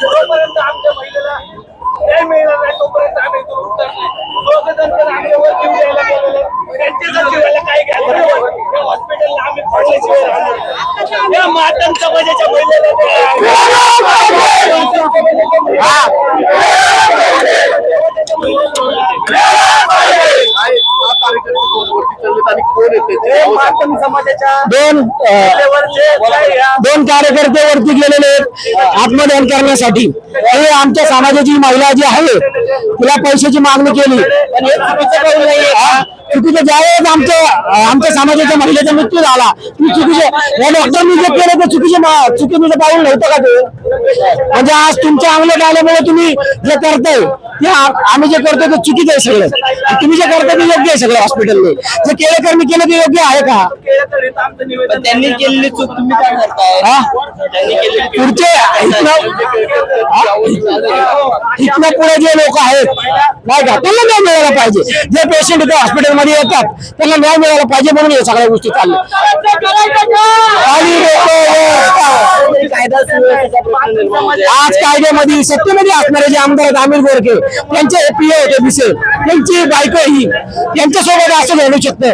जोपर्यंत आमच्या महिलेला न्याय मिळणार नाही तोपर्यंत आम्ही इथून उठणार नाही जण आमच्यावर जीव द्यायला गेलेले त्यांच्या जर काय घ्यायचं हॉस्पिटलला आम्ही पडल्याशिवाय राहणार या मातम समाजाच्या महिलेला मातम समाजाच्या दोन दोन कार्यकर्ते वरती गेलेले आहेत आत्मदान करण्यासाठी. हे आमच्या समाजाची महिला जी आहे तिला पैशाची मागणी केली. चुकीचं ज्यावेळेस आमच्या आमच्या समाजाच्या महिलेचा मृत्यू झाला ती चुकीचे या डॉक्टरनी जे केलं ते चुकीचे चुकीचं पाऊल नव्हतं का ते? म्हणजे आज तुमच्या अंगलट आल्यामुळे तुम्ही जे करताय ते आम्ही जे करतो ते चुकीचं आहे सगळं. आणि तुम्ही जे करता ते योग्य आहे सगळं हॉस्पिटलने जे केळेकरनी केलं ते योग्य आहे का? त्यांनी केलेली चूक तुम्ही काय करताय? हा? त्यांनी केलेली पुढचे इथनं इथनं पुढे जे लोक आहेत नाही का? त्यांना न्याय मिळायला पाहिजे. जे पेशंट इथे हॉस्पिटलमध्ये येतात त्यांना न्याय मिळायला पाहिजे म्हणून या सगळ्या गोष्टी चालल्या. आणि आज कायद्यामध्ये सत्तेमध्ये असणारे जे आमदार आहेत आमिर गोरखे त्यांचे पीए होते दिसे त्यांची बायको ही. त्यांच्यासोबत असं घडू शकतं.